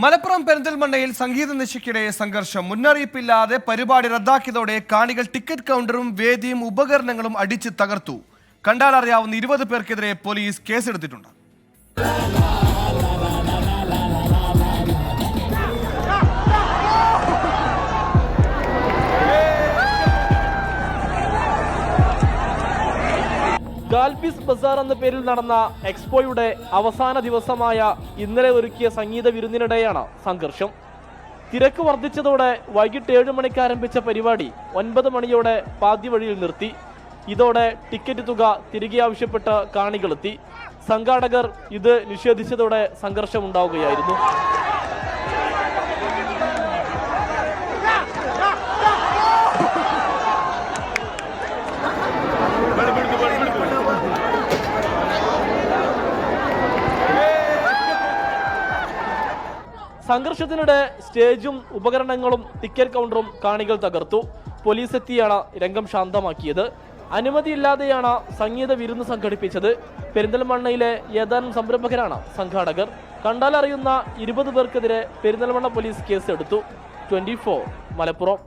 മലപ്പുറം പെരിന്തൽമണ്ണയിൽ സംഗീത നിശയ്ക്കിടെ സംഘർഷം. മുന്നറിയിപ്പില്ലാതെ പരിപാടി റദ്ദാക്കിയതോടെ കാണികൾ ടിക്കറ്റ് കൗണ്ടറും വേദിയും ഉപകരണങ്ങളും അടിച്ച് തകർത്തു. കണ്ടാലറിയാവുന്ന ഇരുപത് പേർക്കെതിരെ പോലീസ് കേസെടുത്തിട്ടുണ്ട്. ഗാൽബിസ് ബസാർ എന്ന പേരിൽ നടന്ന എക്സ്പോയുടെ അവസാന ദിവസമായ ഇന്നലെ ഒരുക്കിയ സംഗീത വിരുന്നിനിടെയാണ് സംഘർഷം. തിരക്ക് വർദ്ധിച്ചതോടെ വൈകിട്ട് ഏഴ് മണിക്ക് ആരംഭിച്ച പരിപാടി ഒൻപത് മണിയോടെ പാതി വഴിയിൽ നിർത്തി. ഇതോടെ ടിക്കറ്റ് തുക തിരികെ ആവശ്യപ്പെട്ട് കാണികളെത്തി. സംഘാടകർ ഇത് നിഷേധിച്ചതോടെ സംഘർഷമുണ്ടാവുകയായിരുന്നു. സംഘർഷത്തിനിടെ സ്റ്റേജും ഉപകരണങ്ങളും ടിക്കറ്റ് കൗണ്ടറും കാണികൾ തകർത്തു. പോലീസ് എത്തിയാണ് രംഗം ശാന്തമാക്കിയത്. അനുമതിയില്ലാതെയാണ് സംഗീത വിരുന്ന് സംഘടിപ്പിച്ചത്. പെരിന്തൽമണ്ണയിലെ ഏതാനും സംരംഭകരാണ് സംഘാടകർ. കണ്ടാലറിയുന്ന ഇരുപത് പേർക്കെതിരെ പെരിന്തൽമണ്ണ പോലീസ് കേസെടുത്തു. ട്വന്റി മലപ്പുറം.